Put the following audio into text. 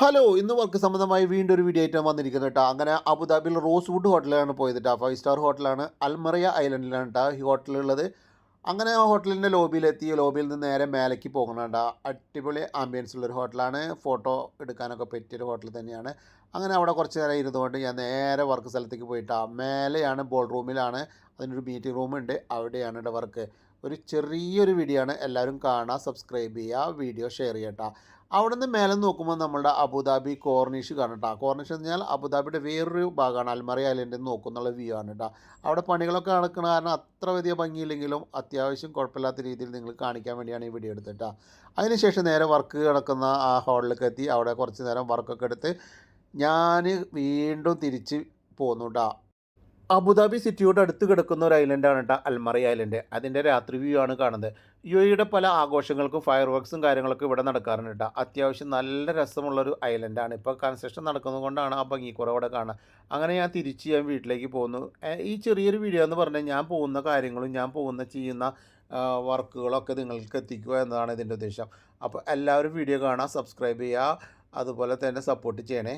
Hello ഇന്ന് work സംബന്ധമായി വീണ്ടും ഒരു വീഡിയോ ഐറ്റം വന്നിരിക്കുന്നത് കേട്ടോ അങ്ങനെ അബുദാബിയിൽ റോസ് വുഡ് ഹോട്ടലിലാണ് പോയത് കേട്ടോ ഫൈവ് സ്റ്റാർ ഹോട്ടലാണ് അൽമറിയ ഐലൻഡിലാണ് കേട്ടോ ഈ ഹോട്ടലുള്ളത്. അങ്ങനെ ആ ഹോട്ടലിന്റെ ലോബിയിലെത്തി ലോബിയിൽ നിന്ന് നേരെ മേലേക്ക് പോകണം കേട്ടോ അടിപൊളി ആംബിയൻസ് ഉള്ളൊരു ഹോട്ടലാണ്. ഫോട്ടോ എടുക്കാനൊക്കെ പറ്റിയൊരു ഹോട്ടൽ തന്നെയാണ്. അങ്ങനെ അവിടെ കുറച്ച് നേരം ഇരുന്നുകൊണ്ട് ഞാൻ നേരെ വർക്ക് സ്ഥലത്തേക്ക് പോയിട്ടാ മേലെയാണ് ബോൾ റൂമിലാണ് അതിനൊരു മീറ്റിംഗ് റൂമുണ്ട് അവിടെയാണ് ഇവിടെ വർക്ക് ഒരു ചെറിയൊരു വീഡിയോ ആണ്. എല്ലാവരും കാണുക സബ്സ്ക്രൈബ് ചെയ്യുക വീഡിയോ ഷെയർ ചെയ്യട്ടോ അവിടെ നിന്ന് മേലെ നോക്കുമ്പോൾ നമ്മുടെ അബുദാബി കോർണിഷ് കാണാം കേട്ടോ കോർണിഷ് എന്ന് പറഞ്ഞാൽ അബുദാബിയുടെ വേറൊരു ഭാഗമാണ്. അൽമറി ഐലൻഡിൽ നോക്കുന്നുള്ള വ്യൂ ആണ് കേട്ടോ അവിടെ പണികളൊക്കെ നടക്കുന്ന കാരണം അത്ര വലിയ ഭംഗിയില്ലെങ്കിലും അത്യാവശ്യം കുഴപ്പമില്ലാത്ത രീതിയിൽ നിങ്ങൾ കാണിക്കാൻ വേണ്ടിയാണ് ഈ വീഡിയോ എടുത്തിട്ടാ അതിനുശേഷം നേരെ വർക്ക് കിടക്കുന്ന ആ ഹാളിലേക്ക് എത്തി. അവിടെ കുറച്ച് നേരം വർക്കൊക്കെ എടുത്ത് ഞാൻ വീണ്ടും തിരിച്ച് പോന്നു കേട്ടോ അബുദാബി സിറ്റിയോട് അടുത്ത് കിടക്കുന്ന ഒരു ഐലൻഡാണ് കേട്ടോ അൽമറി ഐലൻഡ് അതിന്റെ രാത്രി വ്യൂ ആണ് കാണുന്നത്. യു എയുടെ പല ആഘോഷങ്ങൾക്കും ഫയർ വർക്ക്സും കാര്യങ്ങളൊക്കെ ഇവിടെ നടക്കാറുണ്ട് കേട്ടോ അത്യാവശ്യം നല്ല രസമുള്ളൊരു ഐലൻഡാണ് ഇപ്പോൾ കൺസ്ട്രക്ഷൻ നടക്കുന്നത് കൊണ്ടാണ് ആ ഭംഗിക്കുറവ് അവിടെ കാണുക അങ്ങനെ ഞാൻ തിരിച്ച് ഞാൻ വീട്ടിലേക്ക് പോകുന്നു ഈ ചെറിയൊരു വീഡിയോ എന്ന് പറഞ്ഞാൽ ഞാൻ പോകുന്ന കാര്യങ്ങളും ഞാൻ പോകുന്ന ചെയ്യുന്ന വർക്കുകളൊക്കെ നിങ്ങൾക്ക് എത്തിക്കുക എന്നതാണ് ഇതിന്റെ ഉദ്ദേശം. അപ്പോൾ എല്ലാവരും വീഡിയോ കാണാം സബ്സ്ക്രൈബ് ചെയ്യുക അതുപോലെ തന്നെ സപ്പോർട്ട് ചെയ്യണേ.